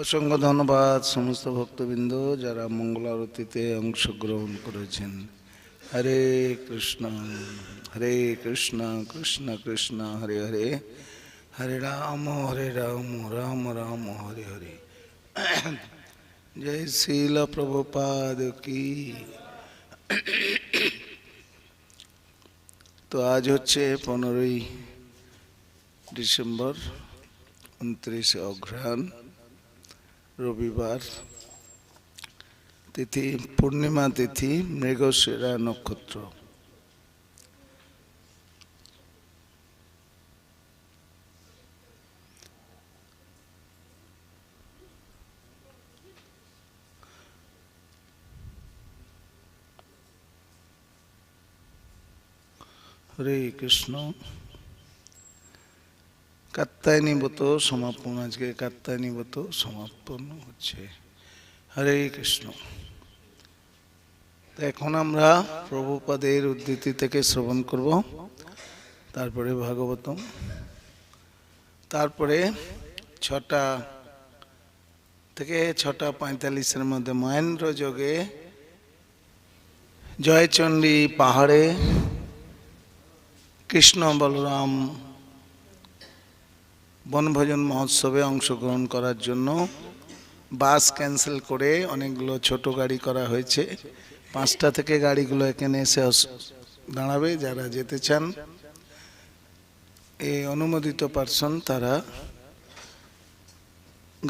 অসংখ্য ধন্যবাদ সমস্ত ভক্তবৃন্দ যারা মঙ্গল আরতিতে অংশগ্রহণ করেছেন। হরে কৃষ্ণ হরে কৃষ্ণ কৃষ্ণ কৃষ্ণ, হরে হরে। হরে রাম হরে রাম রাম রাম, হরে হরে। জয় শিল প্রভুপাদ কি। তো আজ হচ্ছে পনেরোই ডিসেম্বর, উনত্রিশে অঘ্রাণ। রবিবার তিথি পূর্ণিমা তিথি মৃগশিরা নক্ষত্র। হরে কৃষ্ণ। কাত্তায়নী ব্রত সমাপন, আজকে কাত্তায়নী ব্রত সমাপন হচ্ছে। হরে কৃষ্ণ। এখন আমরা প্রভুপাদের উদ্ধৃতি থেকে শ্রবণ করব, তারপরে ভাগবতম। তারপরে ছটা থেকে ছটা পঁয়তাল্লিশের মধ্যে মহেন্দ্র যোগে জয়চণ্ডী পাহাড়ে কৃষ্ণ বলরাম বনভোজন মহোৎসবে অংশগ্রহণ করার জন্য বাস ক্যান্সেল করে অনেকগুলো ছোট গাড়ি করা হয়েছে। পাঁচটা থেকে গাড়িগুলো এখানে এসে দাঁড়াবে, যারা যেতে চান। এই অনুমোদিত পার্সন তারা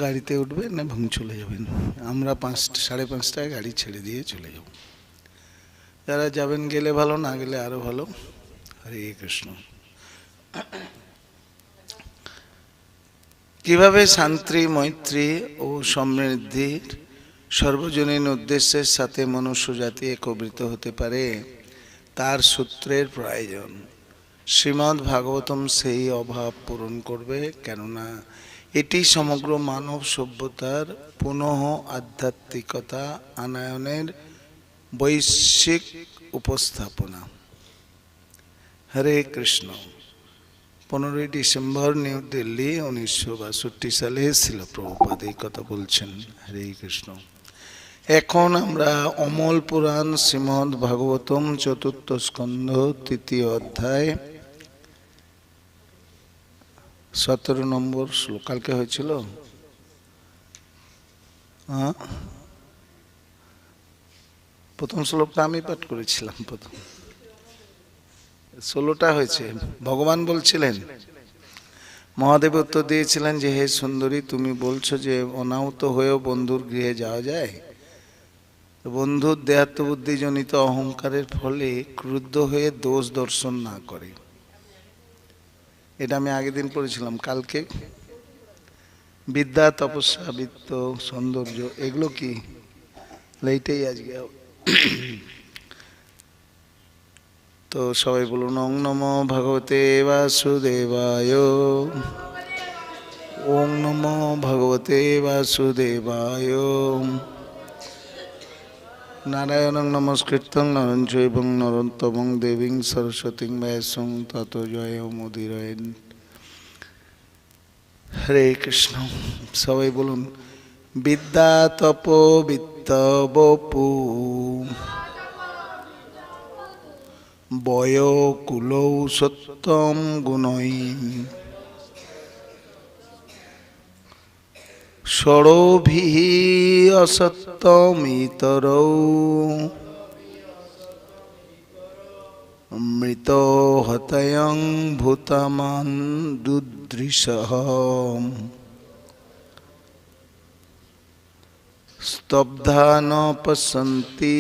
গাড়িতে উঠবেন এবং চলে যাবেন। আমরা পাঁচটা সাড়ে পাঁচটায় গাড়ি ছেড়ে দিয়ে চলে যাব। যারা যাবেন গেলে ভালো, না গেলে আরও ভালো। হরে কৃষ্ণ। কীভাবে শান্তি, মৈত্রী ও সমৃদ্ধির সর্বজনীন উদ্দেশ্যের সাথে মনুষ্য জাতি একত্রিত হতে পারে, তার সূত্রের প্রয়োজন। শ্রীমদ্ ভাগবতম সেই অভাব পূরণ করবে, কেননা এটি সমগ্র মানব সভ্যতার পুনঃ আধ্যাত্মিকতা আনায়নের বৈশ্বিক উপস্থাপনা। হরে কৃষ্ণ। পনেরোই ডিসেম্বর নিউ দিল্লি উনিশশো বাষট্টি সালে ছিল প্রভুপাদ, এই কথা বলছেন হরে কৃষ্ণ। এখন আমরা অমল পুরাণ শ্রীমদ্ ভাগবতম চতুর্থ স্কন্ধ তৃতীয় অধ্যায় সতেরো নম্বর শ্লোক, কালকে হয়েছিল? হ্যাঁ? প্রথম শ্লোকটা আমি পাঠ করেছিলাম, প্রথম। ষোলোটা হয়েছে। ভগবান বলছিলেন, মহাদেব উত্তর দিয়েছিলেন যে, হে সুন্দরী, তুমি বলছো যে, অনাহত হয়েও বন্ধুর গৃহে যাওয়া যায়? বন্ধুর দেহাত্মবুদ্ধিজনিত অহংকারের ফলে ক্রুদ্ধ হয়ে দোষ দর্শন না করে। এটা আমি আগের দিন পড়েছিলাম, কালকে। বিদ্যা, তপস্যা, বিত্ত, সৌন্দর্য, এগুলো কি? এইটাই আজকে। তো সবাই বলুন, ওং নম ভগবতে বাসুদেবায়। ওং নম ভগবতে বাসুদেবায়। নারায়ণ নমস্কৃত্যং নরং চৈবং নরন্তমং দেবীং সরস্বতীং ব্যাসং তত জয় মুদিরয়েন হরে কৃষ্ণ, সবাই বলুন, বিদ্যা তপ বিত্ত বপু। বয় কুলৌ সত্যম গুণই। ষড়ভি অসত্যমিতরৌ। মৃত হতয়ং ভূতমান দুদৃশ। স্তব্ধা ন পশন্তি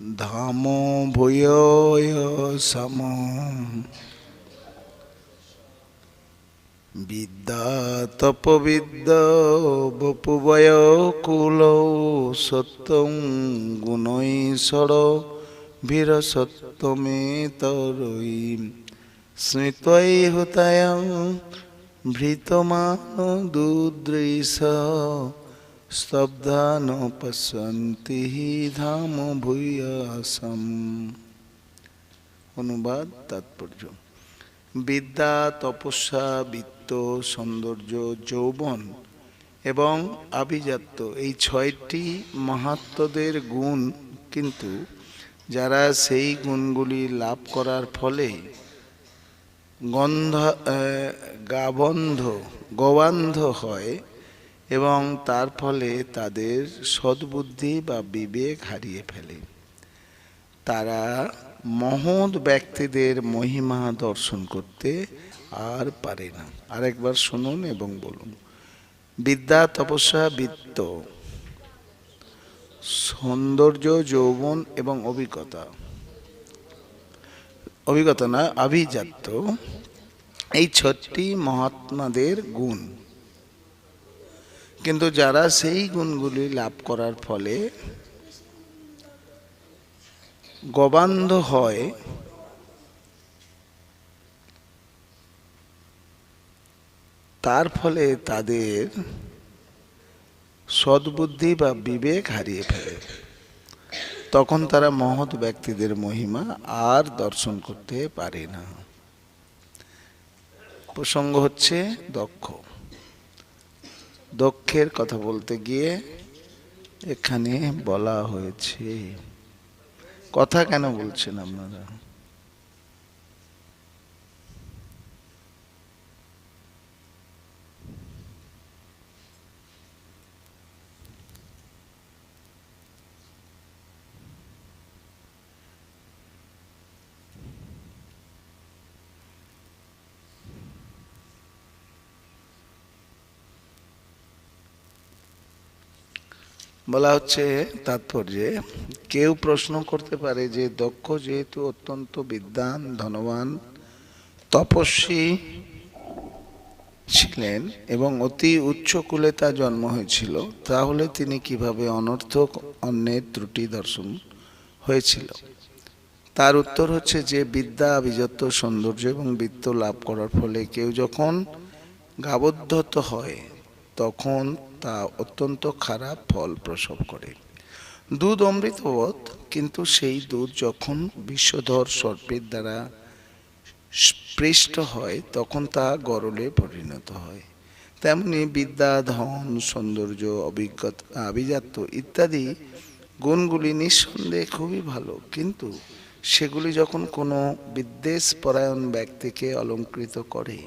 ধামো ভূয় সম বিদ্যা তপবিদ্য বপুবয় কুল সত্যং গুণৈশ্বর বীর সত্যমে তরৈ স্মৃতৈ হুতায়ং ভৃতমান দুদৃশ স্তব্ধা ন পশ্যন্তি ধাম ভূয়াসম। অনুবাদ তাৎপর্য। বিদ্যা, তপস্যা, বিত্ত, সৌন্দর্য, যৌবন এবং আভিজাত্য এই ছয়টি মাহাত্মদের গুণ কিন্তু যারা সেই গুণগুলি লাভ করার ফলে গন্ধ গাবন্ধ গবান্ধ হয় এবং তার ফলে তাদের সদ্বুদ্ধি বা বিবেক হারিয়ে ফেলে। তারা মহৎ ব্যক্তিদের মহিমা দর্শন করতে আর পারে না। আরেকবার শুনুন এবং বলুন। বিদ্যা তপস্যা বিত্ত। সৌন্দর্য, যৌবন এবং অভিজ্ঞতা। অভিজ্ঞতা না, আভিজাত্য। এই ছটি মহাত্মাদের গুণ। কিন্তু যারা সেই গুণগুলি লাভ করার ফলে গবান্ধ হয়, তার ফলে তাদের সদ্বুদ্ধি বা বিবেক হারিয়ে ফেলে। তখন তারা মহৎ ব্যক্তিদের মহিমা আর দর্শন করতে পারে না। প্রসঙ্গ হচ্ছে দক্ষ। দক্ষের কথা বলতে গিয়ে এখানে বলা হয়েছে। কথা কেন বলছেন আপনারা? বলা হচ্ছে তাৎপর্যে, কেউ প্রশ্ন করতে পারে যে দক্ষ যেহেতু অত্যন্ত বিদ্বান, ধনবান, তপস্বী ছিলেন এবং অতি উচ্চ কুলে তার জন্ম হয়েছিল, তাহলে তিনি কীভাবে অনর্থক অন্যের ত্রুটি দর্শন হয়েছিল? তার উত্তর হচ্ছে যে বিদ্যা, আভিজাত্য, সৌন্দর্য এবং বৃত্ত লাভ করার ফলে কেউ যখন গাবদ্ধত হয় তখন তা অত্যন্ত খারাপ ফল প্রসব করে। দুধ অমৃতবৎ কিন্তু সেই দুধ যখন বিশ্বধর সর্পের দ্বারা স্পৃষ্ট হয়, তখন তা গরলে পরিণত হয়। তেমনি বিদ্যা, ধন, সৌন্দর্য, অভিজ্ঞতা, আভিজাত্য ইত্যাদি গুণগুলি নিঃসন্দেহে খুবই ভালো। কিন্তু সেগুলি যখন কোনো বিদ্বেষ পরায়ণ ব্যক্তিকে অলঙ্কৃত করে,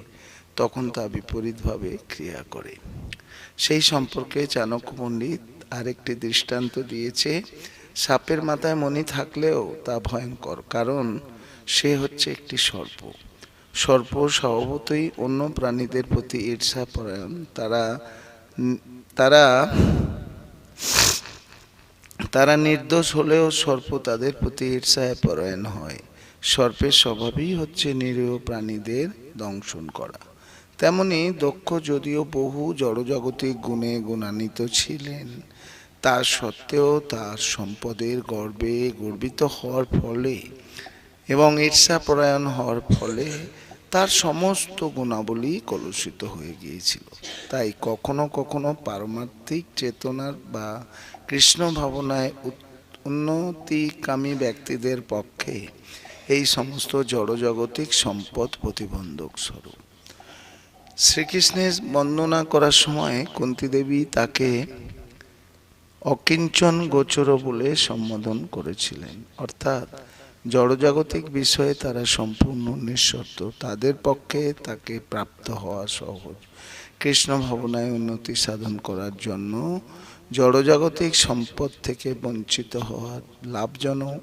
তখন তা বিপরীতভাবে ক্রিয়া করে। সেই সম্পর্কে চাণক্য পণ্ডিত আরেকটি দৃষ্টান্ত দিয়েছে। সাপের মাথায় মণি থাকলেও তা ভয়ঙ্কর, কারণ সে হচ্ছে একটি সর্প। সর্প স্বভাবতই অন্য প্রাণীদের প্রতি ঈর্ষা পরায়ণ। তারা তারা তারা নির্দোষ হলেও সর্প তাদের প্রতি ঈর্ষায় পরায়ণ হয়। সর্পের স্বভাবই হচ্ছে নিরীহ প্রাণীদের দংশন করা। তেমনি দক্ষ যদিও বহু জড়জাগতিক গুণে গুণান্বিত ছিলেন। তা সত্ত্বেও তার সম্পদের গর্বে গর্বিত হওয়ার ফলে এবং ঈর্ষাপরায়ণ হওয়ার ফলে তার সমস্ত গুণাবলী কলুষিত হয়ে গিয়েছিল। তাই কখনো কখনো পারমার্থিক চেতনার বা কৃষ্ণ ভাবনায় উন্নতিকামী ব্যক্তিদের পক্ষে এই সমস্ত জড়জাগতিক সম্পদ প্রতিবন্ধক স্বরূপ। শ্রীকৃষ্ণের বন্দনা করার সময় কুন্তী দেবী তাকে অকিঞ্চন গোচর বলে সম্বোধন করেছিলেন। অর্থাৎ জড়জাগতিক বিষয়ে তারা সম্পূর্ণ নিঃশর্ত। তাদের পক্ষে তাকে প্রাপ্ত হওয়া সহজ। কৃষ্ণ ভাবনায় উন্নতি সাধন করার জন্য জড়জাগতিক সম্পদ থেকে বঞ্চিত হওয়া লাভজনক।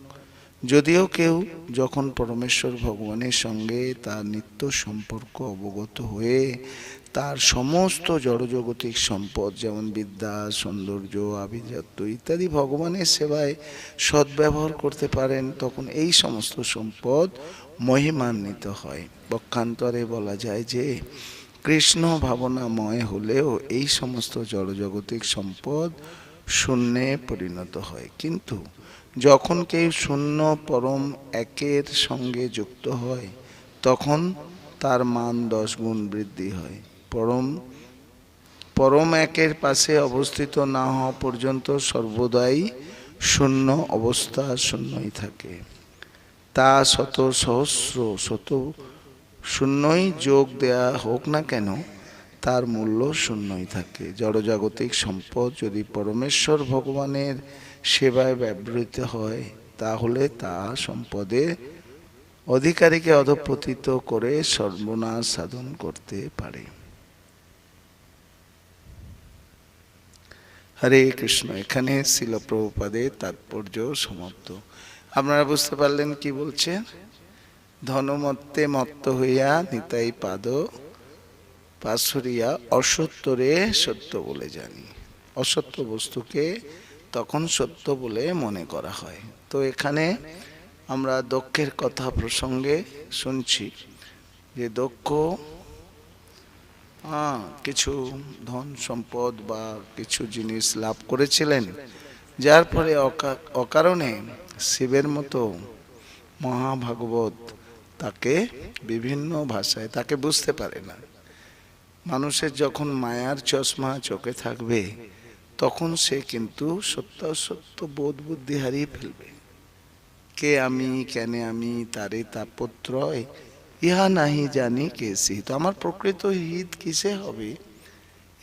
যদিও কেউ যখন পরমেশ্বর ভগবানের সঙ্গে তার নিত্য সম্পর্ক অবগত হয়ে তার সমস্ত জড়জগতিক সম্পদ, যেমন বিদ্যা, সৌন্দর্য, আভিজাত্য ইত্যাদি ভগবানের সেবায় সদ্ব্যবহার করতে পারেন, তখন এই সমস্ত সম্পদ মহিমান্বিত হয়। পক্ষান্তরে বলা যায় যে, কৃষ্ণ ভাবনাময় হলেও এই সমস্ত জড়জগতিক সম্পদ শূন্যে পরিণত হয়। কিন্তু যখন কেউ শূন্য পরম একের সঙ্গে যুক্ত হয়, তখন তার মান দশ গুণ বৃদ্ধি হয়। পরম পরম একের পাশে অবস্থিত না হওয়া পর্যন্ত সর্বদাই শূন্য অবস্থা শূন্যই থাকে। তা শত সহস্র, শত শূন্যই যোগ দেয়া হোক না কেন তার মূল্য শূন্যই থাকে। জড়জাগতিক সম্পদ যদি পরমেশ্বর ভগবানের সেবায় ব্যবহৃত হয়, তাহলে তা সম্পদে অধিকারীকে অধপতিত করে সর্বনাশ সাধন করতে পারে। হরে কৃষ্ণ, এখানে শিল প্রভুপাদের তাৎপর্য সমাপ্ত। আপনারা বুঝতে পারলেন কি বলছেন ধনমত্তে মত্ত হইয়া নিতাই পাদ পাশরিয়া অসত্যরে সত্য বলে জানি। অসত্য বস্তুকে তখন সত্য বলে মনে করা হয়। তো এখানে আমরা দক্ষের কথা প্রসঙ্গে শুনছি যে দক্ষ কিছু ধন সম্পদ বা কিছু জিনিস লাভ করেছিলেন, যার ফলে অকা- অকারণে শিবের মতো মহাভাগবত তাকে বিভিন্ন ভাষায়, তাকে বুঝতে পারে না। মানুষের যখন মায়ার চশমা চোখে থাকবে, তখন সে কিন্তু সত্য সত্য বোধ বুদ্ধি হারিয়ে ফেলবে। কে আমি, কেন আমি, তারে তাপত্রয় ইহা নাহি জানি কে সিহিত আমার প্রকৃত হিত কিসে হবে,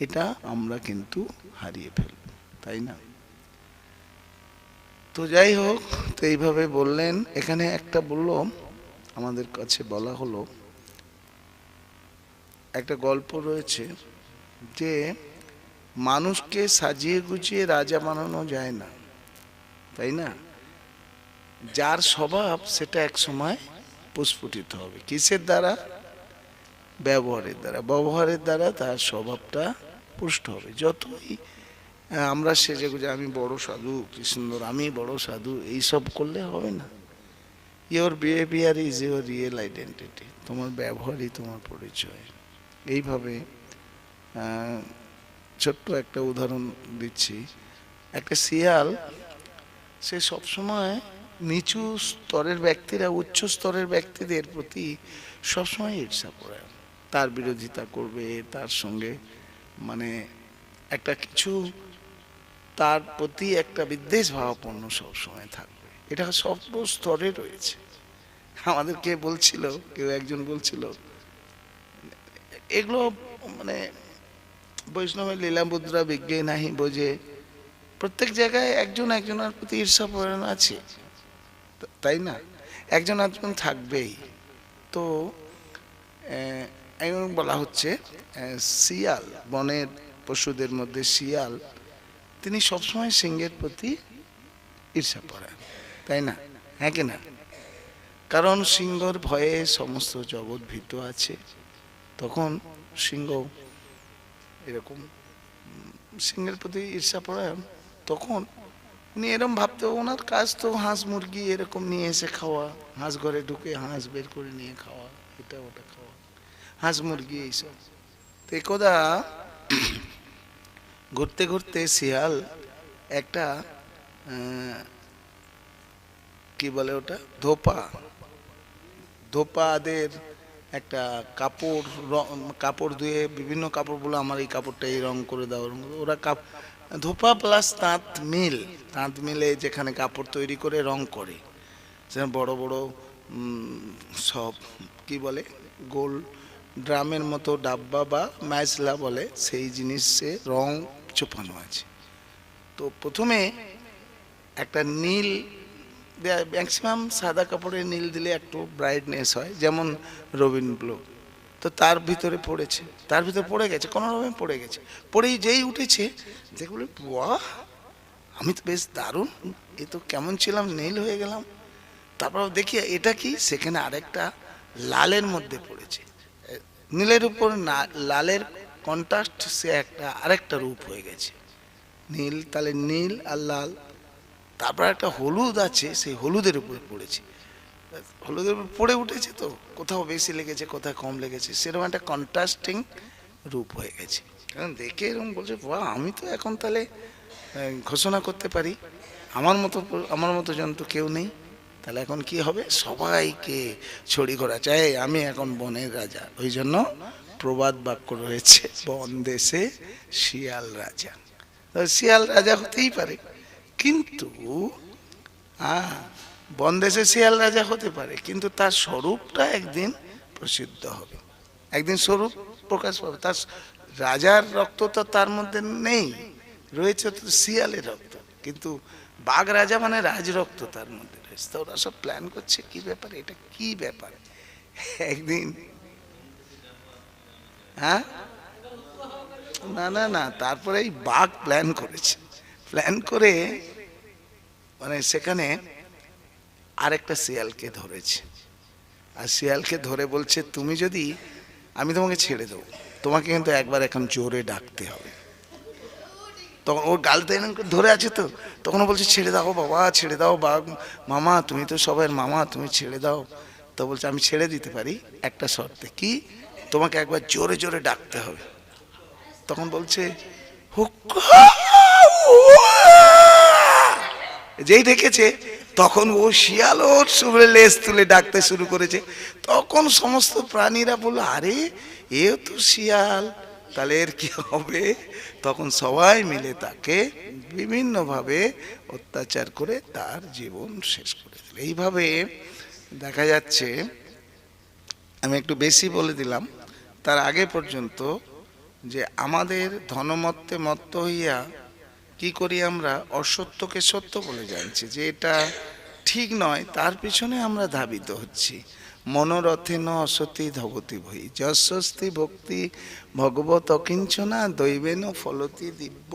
এটা আমরা কিন্তু হারিয়ে ফেলব, তাই না? তো যাই হোক, তো এইভাবে বললেন। এখানে একটা বলল, আমাদের কাছে বলা হলো একটা গল্প রয়েছে যে মানুষকে সাজিয়ে গুছিয়ে রাজা বানানো যায় না, তাই না? যার স্বভাব সেটা এক সময় প্রস্ফুটিত হবে। কিসের দ্বারা? ব্যবহারের দ্বারা। ব্যবহারের দ্বারা তার স্বভাবটা পুষ্ট হবে। যতই আমরা সেজে গুজে, আমি বড় সাধু কি সুন্দর আমি বড় সাধু এইসব করলে হবে না। Your behaviour is your real identity তোমার ব্যবহারই তোমার পরিচয়। এইভাবে ছোট্ট একটা উদাহরণ দিচ্ছি। একটা শিয়াল, সে সবসময় নিচু স্তরের ব্যক্তিরা, উচ্চ স্তরের ব্যক্তিদের প্রতি সবসময় ঈর্ষা করে। তার বিরোধিতা করবে, তার সঙ্গে মানে একটা কিছু, তার প্রতি একটা বিদ্বেষ ভাবাপন্ন সবসময় থাকবে। এটা সব স্তরে রয়েছে। আমাদেরকে বলছিল, কেউ একজন বলছিল এগুলো মানে বৈষ্ণবের লীলাবুদ্রা বিজ্ঞান নাহি বোঝে। প্রত্যেক জায়গায় একজন একজনের প্রতি ঈর্ষা পরায়ণ আছে। তাই না? একজন একজন থাকবেই। তো বলা হচ্ছে শিয়াল, বনের পশুদের মধ্যে শিয়াল, তিনি সবসময় সিংহের প্রতি ঈর্ষা পরায়ণ। তাই না? হ্যাঁ কি না? কারণ সিংহর ভয়ে সমস্ত জগৎ ভীত আছে। তখন সিংহ এরকম, সিংহের প্রতি ঈর্ষা পরায়ণ, তখন উনি এরকম ভাবতে ওনার কাজ তো হাঁস মুরগি এরকম নিয়ে এসে খাওয়া, হাঁস ঘরে ঢুকে হাঁস বের করে নিয়ে খাওয়া, এটা ওটা খাওয়া, হাঁস মুরগি এইসব। তো একদা ঘুরতে ঘুরতে শিয়াল একটা কি বলে ওটা, ধোপা, ধোপাদের একটা কাপড় কাপড় ধুয়ে বিভিন্ন কাপড়গুলো আমার এই কাপড়টা এই রং করে দাও ওরা কাপ ধোপা প্লাস তাঁত মিল। তাঁত মিলে যেখানে কাপড় তৈরি করে রং করে। যেমন বড় বড় সব, কি বলে, গোল ড্রামের মতো ডাব্বা বা ম্যাজলা বলে, সেই জিনিসে রং চোপানো আছে। তো প্রথমে একটা নীল ম্যাক্সিমাম সাদা কাপড়ে নীল দিলে একটু ব্রাইটনেস হয়, যেমন রবিন ব্লু। তো তার ভিতরে পড়েছে, তার ভিতরে পড়ে গেছে, কোনো রকমে পড়ে গেছে। পড়েই যেই উঠেছে দেখলে বাহ, আমি তো বেশ দারুণ, এ তো কেমন ছিলাম, নীল হয়ে গেলাম। তারপর দেখি, এটা কি? সেখানে আরেকটা লালের মধ্যে পড়েছে। নীলের উপর না, লালের কন্ট্রাস্ট সে একটা, আরেকটা রূপ হয়ে গেছে। নীল, তাহলে নীল আর লাল। তারপর একটা হলুদ আছে, সেই হলুদের উপরে পড়েছে। হলুদের উপর পড়ে উঠেছে তো? কোথাও বেশি লেগেছে, কোথাও কম লেগেছে, সেরকম একটা কন্ট্রাস্টিং রূপ হয়ে গেছে। কারণ দেখে এরকম বলছে, বাহ, আমি তো এখন তাহলে ঘোষণা করতে পারি। আমার মতো আমার মতো জন্তু কেউ নেই। তাহলে এখন কি হবে? সবাইকে ছড়ি ঘোরা চাই আমি এখন বনের রাজা। ওই জন্য প্রবাদ বাক্য রয়েছে, বন দেশে শিয়াল রাজা। শিয়াল রাজা হতেই পারে। কিন্তু বনদেশে শিয়াল রাজা হতে পারে, কিন্তু তার স্বরূপটা একদিন প্রসিদ্ধ হবে। একদিন স্বরূপ প্রকাশ পাবে। তার রাজার রক্ত তো তার মধ্যে নেই, রয়েছে তো শিয়ালের রক্ত। কিন্তু বাঘ রাজা মানে রাজ রক্ত তার মধ্যে রয়েছে। তো ওরা সব প্ল্যান করছে, কি ব্যাপার? এটা কি ব্যাপার? একদিন হ্যাঁ না না না, তারপরে এই বাঘ প্ল্যান করেছে। প্ল্যান করে মানে সেখানে আরেকটা শিয়ালকে ধরেছে। আর শিয়ালকে ধরে বলছে, তুমি যদি, আমি তোমাকে ছেড়ে দেবো। তোমাকে কিন্তু একবার এখন জোরে ডাকতে হবে। তখন ওর গালতে ধরে আছে তো। তখন বলছে, ছেড়ে দাও বাবা, ছেড়ে দাও বা, মামা, তুমি তো সবাই মামা, তুমি ছেড়ে দাও। তো বলছে, আমি ছেড়ে দিতে পারি একটা শর্তে। কি? তোমাকে একবার জোরে জোরে ডাকতে হবে। তখন বলছে, হুক্কা যেই ডেকেছে তখন ও শিয়াল ওর সুরে লেজ তুলে ডাকতে শুরু করেছে। তখন সমস্ত প্রাণীরা বলল, আরে এও তো শিয়াল। তাহলে এর কি হবে? তখন সবাই মিলে তাকে বিভিন্নভাবে অত্যাচার করে তার জীবন শেষ করে দিল। এইভাবে দেখা যাচ্ছে, আমি একটু বেশি বলে দিলাম, তার আগে পর্যন্ত যে আমাদের ধনমত্তে মত্ত হইয়া কি করি আমরা? অসত্যকে সত্য বলে জানছি যে এটা ঠিক নয়, তার পিছনে আমরা ধাবিত হচ্ছি। মনোরথে ন অসতি ধবতি ভই যশস্তি ভক্তি ভগবত অকিঞ্চনা দৈবেন ফলতি দিব্য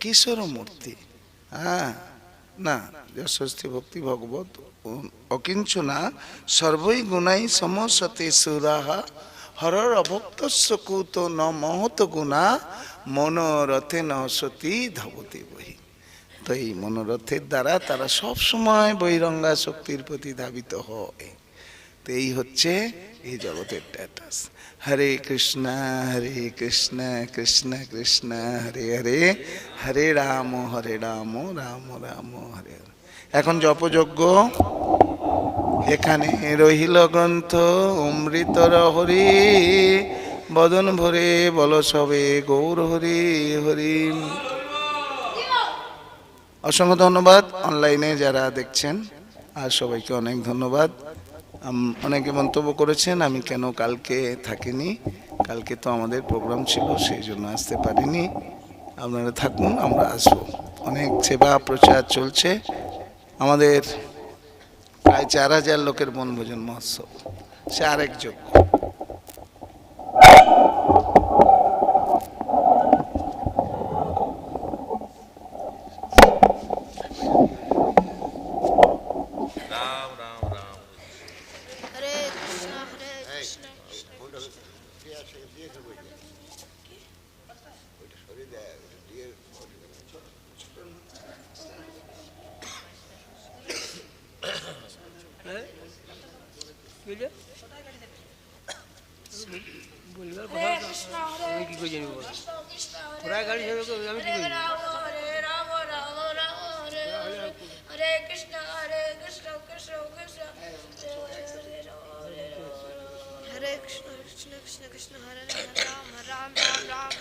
কিশোর মূর্তি। হ্যাঁ না, যশস্তি ভক্তি ভগবত অকিঞ্চনা সর্বই গুণাই সমসতে সুরাহা, হরর অভক্তস্য কুত ন মহত গুণা মনোরথে ন সতী ধবতি বহি। তো এই মনোরথের দ্বারা তারা সব সময় বৈরঙ্গা শক্তির প্রতি ধাবিত হয়। তো এই হচ্ছে এই জগতের স্ট্যাটাস হরে কৃষ্ণ হরে কৃষ্ণ কৃষ্ণ কৃষ্ণ, হরে হরে হরে রাম হরে রাম রাম রাম, হরে এখন জপযজ্ঞ। এখানে রহিল গ্রন্থ অমৃতর হরি বদন ভরে বল সবে, গৌর হরি হরি। অসংখ্য ধন্যবাদ অনলাইনে যারা দেখছেন, আর সবাইকে অনেক ধন্যবাদ। অনেকে মন্তব্য করেছেন, আমি কেন কালকে থাকিনি? কালকে তো আমাদের প্রোগ্রাম ছিল, সেই জন্য আসতে পারিনি। আপনারা থাকুন, আমরা আসব। অনেক সেবা প্রচার চলছে। আমাদের প্রায় চার হাজার লোকের বনভোজন মহোৎসব, সে আরেক যোগ্য রাম রাম রাম হরে কৃষ্ণ হরে কৃষ্ণ কৃষ্ণ কৃষ্ণ বলবার হরে কথা কৃষ্ণ হরে আমি কি করে জানি বলো কৃষ্ণ কৃষ্ণ হরে ঘোড়ায় গাড়ি চালাবে তো আমি কি হরে করি রাম হরে রাম রাম রাম হরে হরে হরে কৃষ্ণ হরে কৃষ্ণ কৃষ্ণ কৃষ্ণ হরে হরে রাম হরে রাম হরে কৃষ্ণ কৃষ্ণ কৃষ্ণ কৃষ্ণ হরে হরে রাম রাম রাম